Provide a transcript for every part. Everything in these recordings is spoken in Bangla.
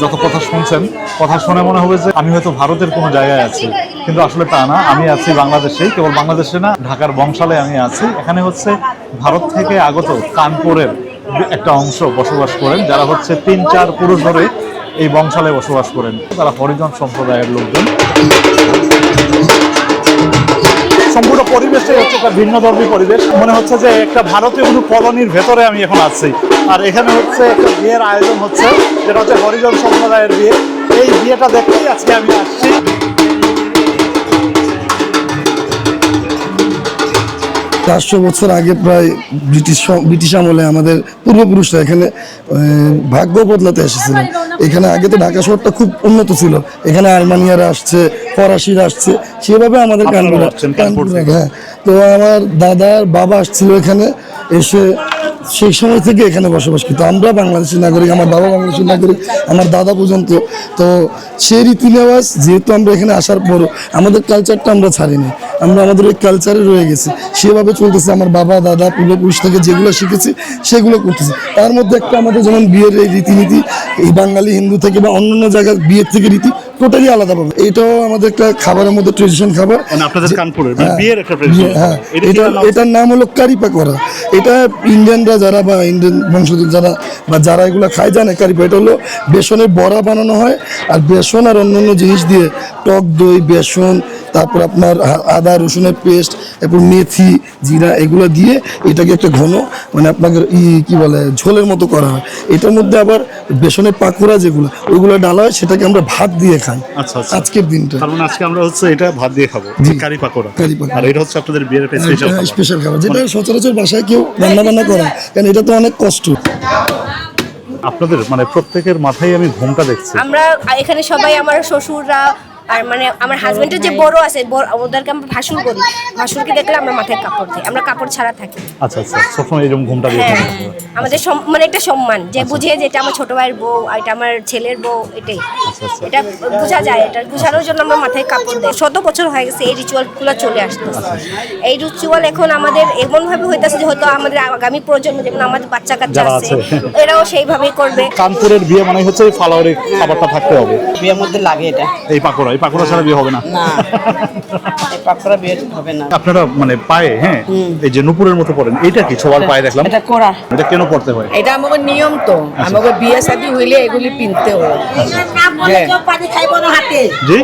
যত কথা শুনছেন, কথা শুনে মনে হবে যে আমি হয়তো ভারতের কোনো জায়গায় আছি, কিন্তু আসলে তা না। আমি আছি বাংলাদেশেই, কেবল বাংলাদেশে না, ঢাকার বংশালে আমি আছি। এখানে হচ্ছে ভারত থেকে আগত কানপুরের একটা অংশ বসবাস করেন, যারা হচ্ছে তিন চার পুরুষ ধরে এই বংশালে বসবাস করেন। তারা হরিজন সম্প্রদায়ের লোকজন। সম্পূর্ণ পরিবেশটাই হচ্ছে একটা ভিন্ন ধর্মী পরিবেশ। মনে হচ্ছে যে একটা ভারতীয় কোনো কলোনির ভেতরে আমি এখন আছি। আর এখানে হচ্ছে একটা বিয়ের আয়োজন হচ্ছে, যেটা হচ্ছে হরিজন সম্প্রদায়ের বিয়ে। এই বিয়েটা দেখতেই আজকে আমি আসছি। চারশো বছর আগে প্রায় ব্রিটিশ ব্রিটিশ আমলে আমাদের পূর্বপুরুষরা এখানে ভাগ্য বদলাতে এসেছিলেন। এখানে আগে তো ঢাকা শহরটা খুব উন্নত ছিল। এখানে আলমানিয়ারা আসছে ফরাসিরা আসছে সেভাবে আমাদের কানপুর হ্যাঁ। তো আমার দাদার বাবা আসছিল এখানে এসে সেই সময় থেকে এখানে বসবাস করতো আমরা বাংলাদেশের নাগরিক, আমার বাবা বাংলাদেশের নাগরিক, আমার দাদা পর্যন্ত। তো সেই রীতি নেওয়াজ যেহেতু আমরা এখানে আসার পর আমাদের কালচারটা আমরা ছাড়িনি, আমরা আমাদের ওই কালচারে রয়ে গেছি। সেভাবে চলতেছে, আমার বাবা, দাদা পূর্বপুরুষ থেকে যেগুলো শিখেছি, সেগুলো করতেছি। তার মধ্যে একটা আমাদের যেমন বিয়ের এই রীতিনীতি, এই বাঙালি হিন্দু থেকে বা অন্যান্য জায়গার বিয়ের থেকে রীতি টোটালি আলাদা পাবে। এটাও আমাদের একটা খাবারের মধ্যে ট্রেডিশন খাবার। মানে আপনাদের কানপুরের মানে হ্যাঁ, বিয়ের একটা হ্যাঁ। এটা? এটার নাম হলো কারি পাকোড়া। এটা ইন্ডিয়ানরা যারা বা ইন্ডিয়ান বংশধর যারা বা যারা এগুলো খায় জানে কারি। এটা হলো বেসনের বড়া বানানো হয় আর বেসন আর অন্যান্য জিনিস দিয়ে টক দই বেসন তারপর আপনার আদা রসুনের পেস্ট এরপর মেথি জিরা এগুলো দিয়ে এটাকে একটা ঘন মানে আপনাকে ই কি বলে ঝোলের মতো করা হয়। এটার মধ্যে আবার বেসনের পাকোড়া যেগুলো ওইগুলো ডালা হয় সেটাকে আমরা ভাত দিয়ে খাই আচ্ছা, আচ্ছা। আজকের দিনটা। মানে আজকে আমরা হচ্ছে এটা ভাত দিয়ে খাব কারি পাকোড়া। কারি পাকোড়া। আর এটা হচ্ছে আপনাদের বিয়ের স্পেশাল স্পেশাল খাবার। যেটা সচরাচর বাসায় কেউ রান্না বান্না করে কারণ এটা তো অনেক কষ্ট। আপনাদের মানে প্রত্যেকের মাথায় আমি ঘুমটা দেখছি। আমরা এখানে সবাই আমার শ্বশুররা আর মানে আমার হাজবেন্ডের যে বড় আছে বড়- ওদেরকে আমরা ভাসুর করি ভাসুরকে দেখলে আমরা মাথায় কাপড় দিই। আমরা কাপড় ছাড়া থাকি। আচ্ছা আচ্ছা। সবসময় এরকম ঘুমটা দিয়ে হ্যাঁ। আমাদের মানে একটা সম্মান যে বুঝে যে এটা আমার ছোট ভাইয়ের বউ আর এটা আমার ছেলের বউ এটাই। আচ্ছা, আচ্ছা। এটা বোঝা যায় এটা বোঝানোর জন্য আমরা মাথায় কাপড় দেয় শত বছর হয়ে গেছে এই রিচুয়ালগুলো চলে আসতো আচ্ছা, এই রিচুয়াল এখন আমাদের এমনভাবে হইতেছে যে হয়তো আমাদের আগামী প্রজন্ম যেমন আমাদের বাচ্চা কাচ্চা আছে। এরাও সেইভাবেই করবে। কানপুরের বিয়ে মানে হচ্ছে এই ফালাওয়ারি খাবারটা থাকতে হবে। বিয়ের মধ্যে লাগে এটা। এই পাকোড়া এই পাকোড়া ছাড়া বিয়ে হবে না। না। এই পাকড়া বিয়ে হবে না। আপনারা মানে পায়ে হ্যাঁ এই যে নুপুরের মতো পড়েন এটা কি সবার পায়ে দেখলাম? এটা করা এটা কেন পড়তে হয়? এটা আমাদের নিয়ম তো। আমাদের বিয়ে শাদী হইলে এগুলি পিনতে হয় হ্যাঁ। কেউ পানি খাইব না হাতে? জি?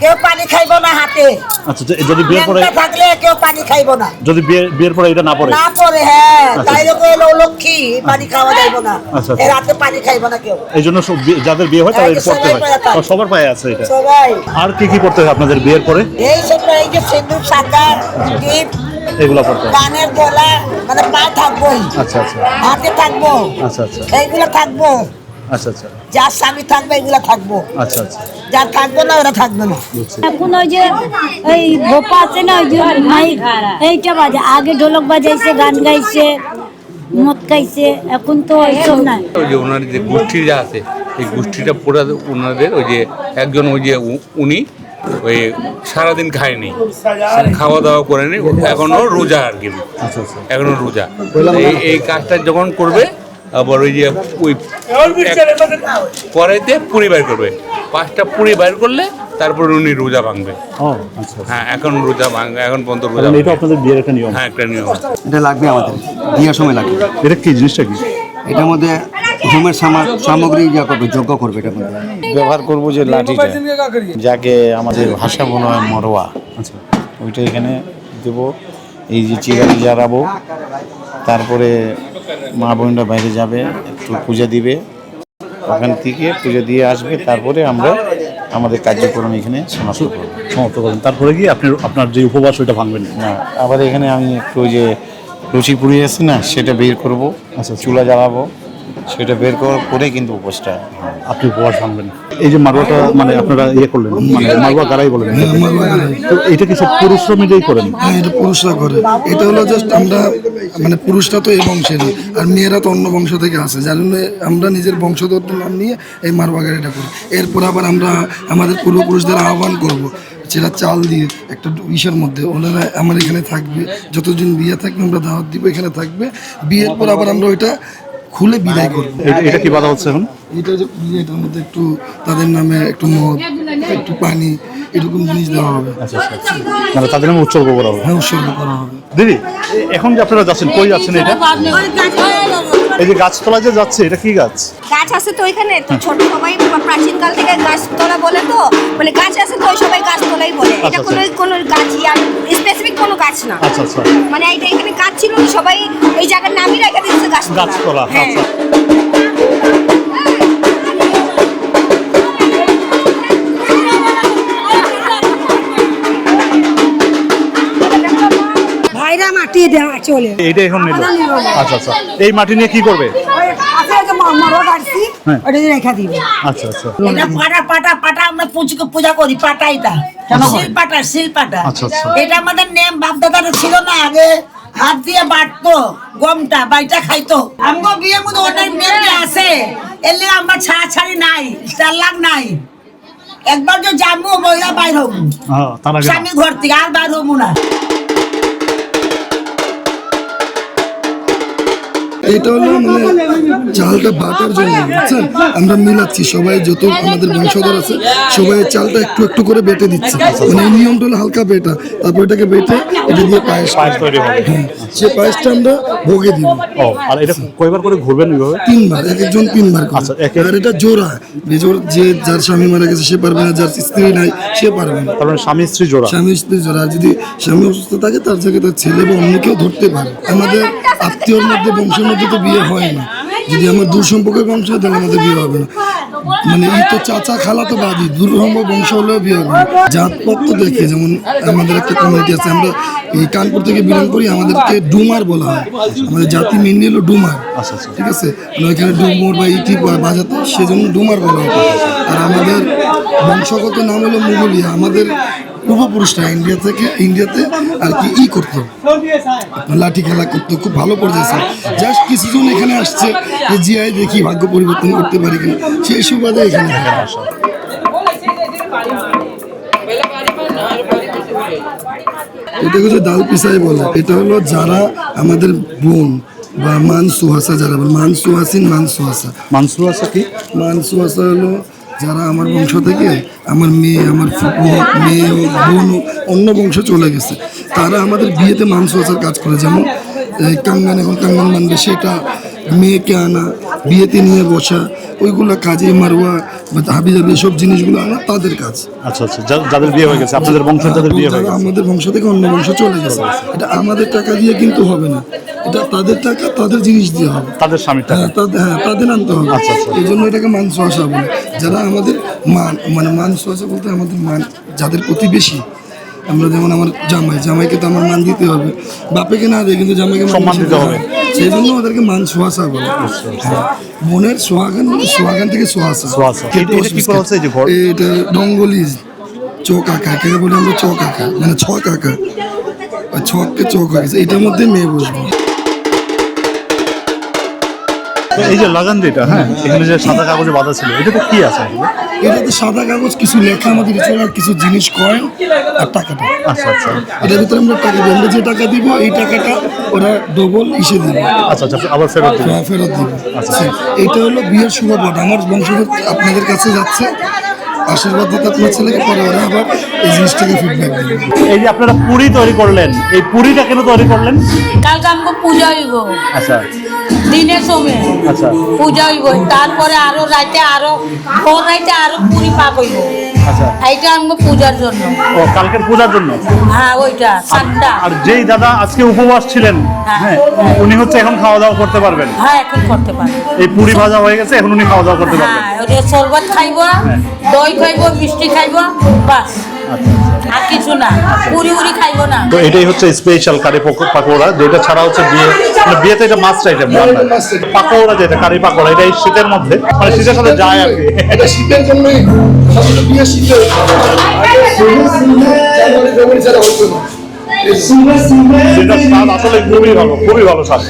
কেউ পানি খাইব না হাতে? আচ্ছা যদি বিয়ের পরে থাকলে কেউ পানি খাইব না। যদি বিয়ে বিয়ের পরে এটা না পড়ে না পরে হ্যাঁ তাইলে কইলো লক্ষ্মী পানি খাওয়া যাইব না। আচ্ছা, আচ্ছা। রাতে পানি খাইব না কেউ। এই জন্য যাদের বিয়ে হয় তাদের পড়তে হয়। সবার পায়ে আছে এটা। সবাই। আর কি কি করতে হয় আপনাদের বিয়ের পরে? এই সব এই যে সিন্দুর সাকার টিপ এগুলো করতে হয়। কানের গলা মানে পা থাকবোই। আচ্ছা আচ্ছা। হাতে থাকব। আচ্ছা আচ্ছা। এইগুলো থাকব। আচ্ছা আচ্ছা। যার স্বামী থাকবে এগুলো থাকব। আচ্ছা আচ্ছা। যার থাকবে না ওরা থাকবে না। এখন ওই যে এই ভোপা আছে না ওই যে মাইক এইটা বাজে। আগে ঢোলক বাজাইছে গান গাইছে। মদ খাইছে এখন তো নাই। ওই যে ওনার যে গোষ্ঠী যা আছে, এই গোষ্ঠীটা পুরো ওনাদের ওই যে একজন ওই যে উনি ওই সারাদিন খায়নি খাওয়া দাওয়া করেনি, এখনও রোজা আর কি। এখনও রোজা। এই কাজটা যখন করবে, আবার ওই যে ওই কড়াইতে পুরি বাইর করবে। পাঁচটা পুরি বাইর করলে তারপর উনি রোজা ভাঙবে। ও আচ্ছা আচ্ছা। হ্যাঁ এখন রোজা ভাঙবে এখন পর্যন্ত রোজা তাহলে এটা আপনাদের বিয়ের একটা নিয়ম। হ্যাঁ একটা নিয়ম এটা লাগবে আমাদের বিয়ের সময় লাগবে। এটা কি জিনিসটা কি? এটার মধ্যে হোমের সামা- সামগ্রী যা করবে যজ্ঞ করবে এটার মধ্যে। ব্যবহার করব যে লাঠিটা। যাকে আমাদের ভাষা মনে হয় মরোয়া। আচ্ছা। ওইটা এখানে দেব। এই যে চিরালি জ্বালাবো। তারপরে মা বোনরা বাইরে যাবে একটু পূজা দিবে। ওখান থেকে পুজো দিয়ে আসবে। তারপরে আমরা আমাদের কার্যক্রম এখানে সমাপ্ত করব। সমাপ্ত করেন তারপরে কি আপনি আপনার যে উপবাস ওইটা ভাঙবেন? না না আবার এখানে আমি একটু ওই যে লুচি পুড়িয়ে আছে না সেটা বের করব আচ্ছা। চুলা জ্বালাবো। সেটা বের করার পরে কিন্তু উপোসটা আপনি উপবাস ভাঙবেন এই যে মারুয়াটা মানে আপনারা ইয়ে করলেন মানে মারুয়া গাড়াই বলেন হ্যাঁ। তো এটা কি সব পুরুষরা মিলেই করেন? হ্যাঁ এটা পুরুষরা করে। এটা হলো জাস্ট আমরা মানে পুরুষরা তো এই বংশেরই আর মেয়েরা তো অন্য বংশ থেকে আসে। যার জন্য আমরা নিজের বংশধর নাম নিয়ে এই মারওয়া গাড়িটা করি। এরপর আবার আমরা আমাদের পূর্বপুরুষদের আহ্বান করব সেটা চাল দিয়ে একটা ইসের মধ্যে। ওনারা আমার এখানে থাকবে যতদিন বিয়ে থাকবে আমরা দাওয়াত দিব এখানে থাকবে। বিয়ের পর আবার আমরা ওইটা খুলে বিদায় করব। এটা- কি বাধা হচ্ছে এখন? এটা যে এটার মধ্যে একটু তাদের নামে একটু মদ একটু পানি এরকম জিনিস দেওয়া হবে। মানে তাদের নামে উৎসর্গ করা হবে। হ্যাঁ উৎসর্গ করা হবে। দিদি এখন যে আপনারা যাচ্ছেন কই যাচ্ছেন এটা? এই যে গাছতলা যে যাচ্ছে এটা কি গাছ? গাছ আছে তো এখানে তো ছোট সবাই প্রাচীনকাল থেকে গাছতলা বলে তো বলে গাছ আছে তো সবাই গাছতলাই বলে। এটা আচ্ছা, কোনো কোনো গাছই আর স্পেসিফিক কোনো গাছ না। আচ্ছা আচ্ছা। মানে এটা এখানে গাছ ছিল সবাই এই জায়গার নামই রেখে দিয়েছে গাছতলা। গাছতলা হ্যাঁ। আচ্ছা ভাইরা মাটি দেওয়া চলে। এইটা এখন নিল আচ্ছা আচ্ছা। এই মাটি নিয়ে কি করবে? হ্যাঁ। আচ্ছা আচ্ছা। পাটা পাটা আমরা পুজোকে পূজা করি এটা। আচ্ছা। এটা আমাদের নেম ছিল না আগে হাত দিয়ে বাটতো গমটা বাইটা খাইতো। আমগো বিয়ে মধ্যে অনেক নেম আছে এলে আমার ছাড়া ছাড়ি নাই চালাক নাই। একবার যে জামু বইরা বাইর হব। হ্যাঁ স্বামী ঘর থেকে আর বাইর হব না। এটা হলো মানে চালটা বাটার জন্য। বুঝছেন আমরা মিলাচ্ছি সবাই যত আমাদের বংশধর আছে সবাই চালটা একটু একটু করে বেটে দিচ্ছে। মানে এই নিয়মটা হলো হালকা বেটা তারপর এটাকে বেটে এটা দিয়ে পায়েস পায়েস তৈরি হবে। হ্যাঁ সে পায়েসটা আমরা ভোগে দিব। ও আর এটা কয়বার করে ঘুরবেন এইভাবে? তিনবার এক একজন তিনবার। আচ্ছা, আর এটা জোড়া যে যার স্বামী মারা গেছে সে পারবে না যার স্ত্রী নাই সে পারবে না। মানে স্বামী স্ত্রী জোড়া। স্বামী স্ত্রী জোড়া যদি স্বামী অসুস্থ থাকে তার জায়গায় তার ছেলে বা অন্য কেউ ধরতে পারে। আমাদের আত্মীয়র মধ্যে বংশের মধ্যে তো বিয়ে হয় না যদি আমার দূর সম্পর্কের বংশ হয় তাহলে আমাদের বিয়ে হবে না। মানে এই তো চাচা খালা তো বাদই দূর সম্পর্ক বংশ হলেও বিয়ে হবে না। জাতপাত তো দেখে যেমন আমাদের একটা কমিউনিটি আছে আমরা এই কানপুর থেকে বিলং করি আমাদেরকে ডুমার বলা হয়। আমাদের জাতি মেনলি হলো ডুমার। আচ্ছা আচ্ছা। ঠিক আছে? মানে ওইখানে ডুমুর বা ইটি বাজাতে সেজন্য ডুমার বলা হয়। আর আমাদের বংশগত নাম হলো মুঘলিয়া। আমাদের পূর্বপুরুষরা ইন্ডিয়া থেকে ইন্ডিয়াতে আর কি ই করতো। লাঠি খেলা করতো খুব ভালো পর্যায়ে ছিল। জাস্ট কিছুজন এখানে আসছে যে জিআই দেখি ভাগ্য পরিবর্তন করতে পারি কিনা। সেই সুবাদে এখানে এটা হচ্ছে দাল পিসাই বলে। এটা হলো যারা আমাদের বোন বা মান সুহাসা যারা বলে। মান সুহাসিন মান সুহাসা মানসুর আছে কি? মান সুহাসা হলো যারা আমার বংশ থেকে আমার মেয়ে, আমার হোক মেয়ে হোক বোন অন্য বংশ চলে গেছে, তারা আমাদের বিয়েতে মাংস আসার কাজ করে। যেমন কাঙ্গান, এখন কাঙ্গান মানবে, সেটা মেয়েকে আনা বিয়েতে নিয়ে বসা ওইগুলো কাজে মারোয়া বা হাবি জাবি সব জিনিসগুলো আনা তাদের কাজ। আচ্ছা আচ্ছা যাদের বিয়ে হয়ে গেছে আপনাদের বংশের যাদের বিয়ে হয়ে গেছে? আমাদের বংশ থেকে অন্য বংশ চলে গেছে। এটা আমাদের টাকা দিয়ে কিন্তু হবে না। এটা তাদের টাকা তাদের জিনিস দিয়ে হবে। তাদের স্বামীর টাকা। হ্যাঁ তাদের হ্যাঁ তাদের আনতে হবে। আচ্ছা, আচ্ছা। এই জন্য এটাকে মান সুহাসা বলে। যারা আমাদের মান মানে মান সুহাসা বলতে আমাদের মান যাদের প্রতিবেশী আমরা যেমন আমার জামাই জামাইকে তো আমার মান দিতে হবে। বাপেকে না দেয় কিন্তু জামাইকে মান সম্মান দিতে হবে। সেই জন্য ওদেরকে মান সোহাসা বলে। মনের বোনের সোহাগান সোহাগান থেকে সোহাসা। এটা- ডঙ্গলি চোখ আঁকা একে বলে আমরা চোখ আঁকা মানে ছক আঁকা। ছকে ছককে চোখ আঁকা এটার মধ্যে মেয়ে বসবো। এই যে লাগান যেটা হ্যাঁ এখানে যে সাদা কাগজে বাঁধা ছিল এটাতে কি আছে? এটাতে সাদা কাগজ কিছু লেখা আমাদের আর কিছু জিনিস কয়েন আর টাকাটা। আচ্ছা আচ্ছা। এটার ভিতরে আমরা টাকা দিব। আমরা যে টাকা দিব এই টাকাটা ওরা ডবল ইসে দিব। আচ্ছা আচ্ছা আবার ফেরত দিবেন হ্যাঁ, ফেরত দিব। আচ্ছা। এটা হলো বিয়ের শুভপট আমার বংশধর আপনাদের কাছে যাচ্ছে। আশীর্বাদ দিতে আপনার ছেলেকে পরে ওরা আবার এই জিনিসটাকে ফিডব্যাক দিবে। এই যে আপনারা পুরি তৈরি করলেন এই পুরিটা কেন তৈরি করলেন? কালকে আমাকে পূজা হইব আচ্ছা। দিনের সময় আচ্ছা। পূজা হইব। তারপরে আরও রাইতে আরও পর রাইতে আরও পুরি পাক হইব। আচ্ছা। এইটা আমাকে পূজার জন্য। ও কালকের পূজার জন্য? হ্যাঁ ওইটা সাতটা। আর যেই দাদা আজকে উপবাস ছিলেন হ্যাঁ। উনি হচ্ছে এখন খাওয়া দাওয়া করতে পারবেন। হ্যাঁ এখন করতে পারব। এই পুরি ভাজা হয়ে গেছে এখন উনি খাওয়া দাওয়া করতে পারবেন। হ্যাঁ ওটা শরবত খাইব দই খাইব মিষ্টি খাইব বাস। আর কিছু না পুরি উরি খাইবো না। তো এটাই হচ্ছে স্পেশাল কারি পাকোড়া যেটা ছাড়া হচ্ছে বিয়ে। মানে বিয়েতে এটা মাস্ট আইটেম পাকোড়া যেটা কারি পাকোড়া এটা এই শীতের মধ্যে। মানে শীতের সাথে যায় আর কি। এটা শীতের জন্যই বিয়ে শীতে জানুয়ারি ফেব্রুয়ারি ছাড়া হতো না। যেটা স্বাদ আসলে খুবই ভালো খুবই ভালো স্বাদ।